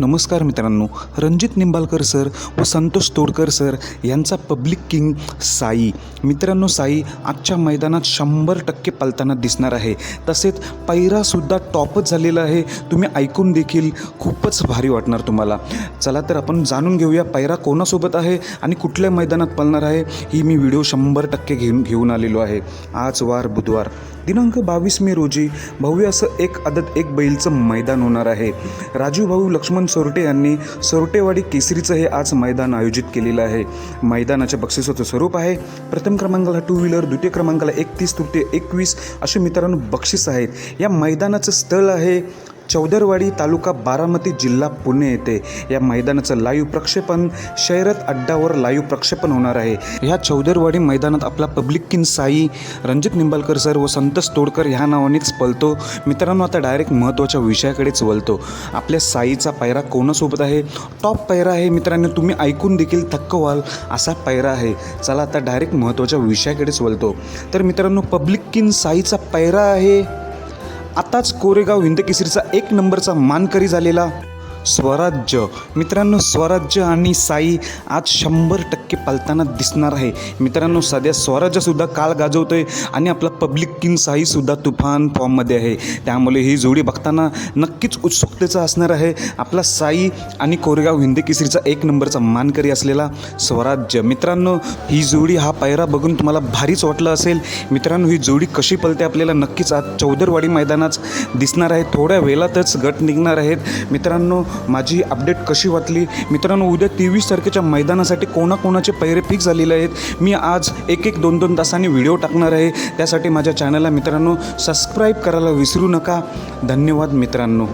नमस्कार मित्रांनो रणजित निंबाळकर सर व संतोष तोडकर सर यांचा पब्लिक किंग साई. मित्रांनो साई आजच्या मैदानात शंभर टक्के पालताना दिसणार आहे. तसेच पैरासुद्धा टॉपच झालेला आहे. तुम्ही ऐकून देखील खूपच भारी वाटणार तुम्हाला. चला तर आपण जाणून घेऊया पैरा कोणासोबत आहे आणि कुठल्या मैदानात पळणार आहे ही मी व्हिडिओ शंभर टक्के घेऊन घेऊन आलेलो आहे. आज वार बुधवार. दिनांक बावीस मे रोजी भव्य असं एक आदत एक बैलचं मैदान होणार आहे. राजू भाऊ लक्ष्मण सोरटे यांनी सोरटेवाडी केसरीचं हे आज मैदान आयोजित केलेलं आहे. मैदानाच्या बक्षिसाचं स्वरूप आहे. प्रथम क्रमांकाला टू व्हीलर द्वितीय क्रमांकाला एकतीस तृतीय एकवीस असे मित्रांनो बक्षीस आहेत. या मैदानाचं स्थळ आहे चौदरवाडी तालुका बारामती जिल्हा पुणे येथे या मैदानाचं लाईव्ह प्रक्षेपण शैरत अड्डावर लाईव्ह प्रक्षेपण होणार आहे. ह्या चौदरवाडी मैदानात आपला पब्लिक किन साई रणजित निंबाळकर सर व संतोष तोडकर ह्या नावानेच पळतो. मित्रांनो आता डायरेक्ट महत्त्वाच्या विषयाकडेच वळतो. आपल्या साईचा पैरा कोणासोबत आहे? टॉप पैरा आहे मित्रांनो तुम्ही ऐकून देखील थक्क व्हाल असा पैरा आहे. चला आता डायरेक्ट महत्त्वाच्या विषयाकडेच वळतो. तर मित्रांनो पब्लिक किन साईचा पैरा आहे. आताच कोरेगाव हिंदकेसरीचा एक नंबरचा मानकरी झालेला स्वराज्य. मित्रांनो स्वराज्य आणि साई आज शंभर टक्के पालताना दिसणार आहे. मित्रांनो सध्या स्वराज्यसुद्धा काळ गाजवतो आहे आणि आपला पब्लिक किंग साईसुद्धा तुफान फॉर्ममध्ये आहे. त्यामुळे ही जोडी बघताना नक्कीच उत्सुकतेचा असणार आहे. आपला साई आणि कोरेगाव हिंदकेसरीचा एक नंबरचा मानकरी असलेला स्वराज्य. मित्रांनो ही जोडी हा पायरा बघून तुम्हाला भारीच वाटलं असेल. मित्रांनो ही जोडी कशी पलते आपल्याला नक्कीच आज चौदरवाडी मैदानात दिसणार आहे. थोड्या वेळातच गट निघणार आहेत. मित्रांनो माझी अपडेट कशी वाटली? मित्रांनो उद्या तेवीस तारखेच्या मैदानासाठी कोणाकोणाचे पैरे फिक्स झालेले आहेत? मी आज एक एक दोन दोन तासांनी व्हिडिओ टाकणार आहे. त्यासाठी माझ्या चॅनलला मित्रांनो सबस्क्राईब करायला विसरू नका. धन्यवाद मित्रांनो.